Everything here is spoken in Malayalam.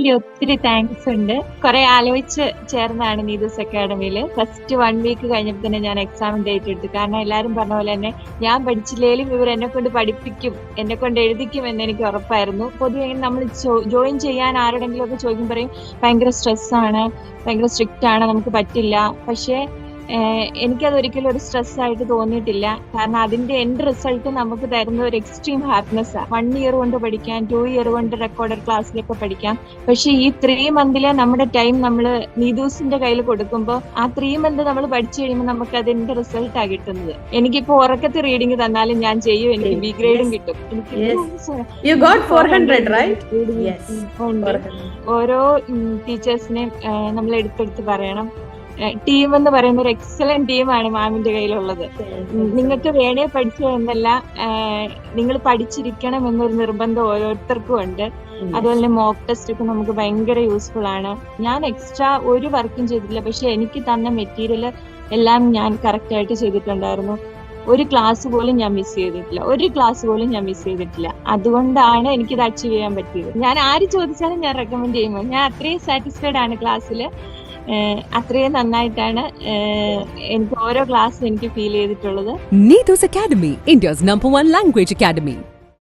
ഒത്തിരി ഒത്തിരി താങ്ക്സ് ഉണ്ട്. കുറെ ആലോചിച്ച് ചേർന്നാണ് നീതൂസ് അക്കാഡമിയിൽ ഫസ്റ്റ് വൺ വീക്ക് കഴിഞ്ഞപ്പോൾ തന്നെ ഞാൻ എക്സാം ഡേറ്റ് എടുത്തു. കാരണം എല്ലാരും പറഞ്ഞ പോലെ തന്നെ ഞാൻ പഠിച്ചില്ലേലും ഇവർ എന്നെ കൊണ്ട് പഠിപ്പിക്കും എന്നെ കൊണ്ട് എഴുതിക്കും എന്ന് എനിക്ക് ഉറപ്പായിരുന്നു. പൊതുവെ നമ്മൾ ജോയിൻ ചെയ്യാൻ ആരോടെങ്കിലും ഒക്കെ ചോദിക്കും ഭയങ്കര സ്ട്രെസ് ആണ് ഭയങ്കര സ്ട്രിക്റ്റ് ആണ് നമുക്ക് പറ്റില്ല. പക്ഷേ എനിക്കത് ഒരിക്കലും ഒരു സ്ട്രെസ് ആയിട്ട് തോന്നിയിട്ടില്ല. കാരണം അതിന്റെ എൻഡ് റിസൾട്ട് നമുക്ക് തരുന്ന ഒരു എക്സ്ട്രീം ഹാപ്പിനെസ് ആണ് വൺ ഇയർ കൊണ്ട് പഠിക്കാം ടു ഇയർ കൊണ്ട് റെക്കോർഡഡ് ക്ലാസ്സിലൊക്കെ പഠിക്കാം. പക്ഷെ ഈ ത്രീ മന്തിലെ നമ്മുടെ ടൈം നമ്മൾ നീതൂസിന്റെ കയ്യിൽ കൊടുക്കുമ്പോൾ ആ ത്രീ മന്ത് നമ്മൾ പഠിച്ചു കഴിയുമ്പോൾ നമുക്ക് അതിന്റെ റിസൾട്ട് ആ കിട്ടുന്നത്. എനിക്കിപ്പോ ഉറക്കത്തെ റീഡിംഗ് തന്നാലും ഞാൻ ചെയ്യും. എനിക്ക് ബി ഗ്രേഡും കിട്ടും. എനിക്ക് You 400, right? Yes. ഓരോ ടീച്ചേഴ്സിനെയും നമ്മൾ എടുത്തെടുത്ത് പറയണം. ടീം എന്ന് പറയുന്ന ഒരു എക്സലന്റ് ടീമാണ് മാമിന്റെ കയ്യിലുള്ളത്. നിങ്ങൾക്ക് വേണേ പഠിച്ചു എന്നല്ല നിങ്ങൾ പഠിച്ചിരിക്കണം എന്നൊരു നിർബന്ധം ഓരോരുത്തർക്കും ഉണ്ട്. അതുപോലെ തന്നെ മോക്ക് ടെസ്റ്റ് ഒക്കെ നമുക്ക് ഭയങ്കര യൂസ്ഫുൾ ആണ്. ഞാൻ എക്സ്ട്രാ ഒരു വർക്കും ചെയ്തിട്ടില്ല പക്ഷെ എനിക്ക് തന്ന മെറ്റീരിയൽ എല്ലാം ഞാൻ കറക്റ്റ് ആയിട്ട് ചെയ്തിട്ടുണ്ടായിരുന്നു. ഒരു ക്ലാസ് പോലും ഞാൻ മിസ് ചെയ്തിട്ടില്ല. ഒരു ക്ലാസ് പോലും ഞാൻ മിസ് ചെയ്തിട്ടില്ല. അതുകൊണ്ടാണ് എനിക്കിത് അച്ചീവ് ചെയ്യാൻ പറ്റിയത്. ഞാൻ ആര് ചോദിച്ചാലും ഞാൻ റെക്കമെൻഡ് ചെയ്യുമ്പോൾ ഞാൻ അത്രയും സാറ്റിസ്ഫൈഡ് ആണ് ക്ലാസ്സിൽ അത്രയും നന്നായിട്ടാണ് എനിക്ക് ഓരോ ക്ലാസ് എനിക്ക് ഫീൽ ചെയ്തിട്ടുള്ളത്. Neethos academy India's number one language academy